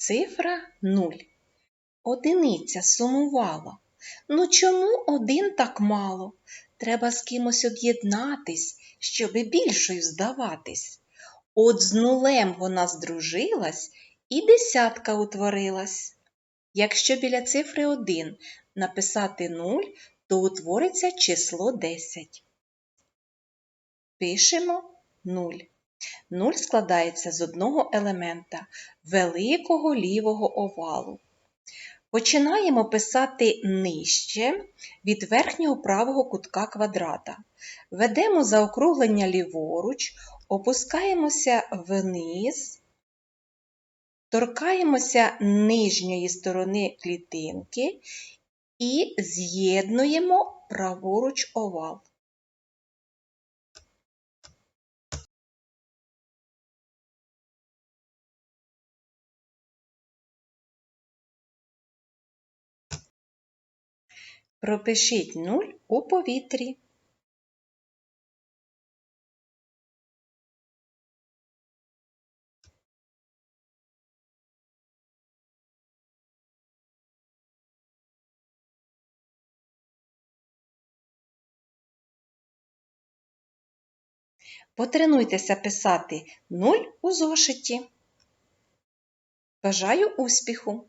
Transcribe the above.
Цифра 0. Одиниця сумувала. Ну чому один так мало? Треба з кимось об'єднатись, щоби більшою здаватись. От з нулем вона здружилась і десятка утворилась. Якщо біля цифри 1 написати 0, то утвориться число 10. Пишемо 0. 0 складається з одного елемента великого лівого овалу. Починаємо писати нижче від верхнього правого кутка квадрата. Ведемо заокруглення ліворуч, опускаємося вниз, торкаємося нижньої сторони клітинки і з'єднуємо праворуч овал. Пропишіть нуль у повітрі. Потренуйтеся писати нуль у зошиті. Бажаю успіху!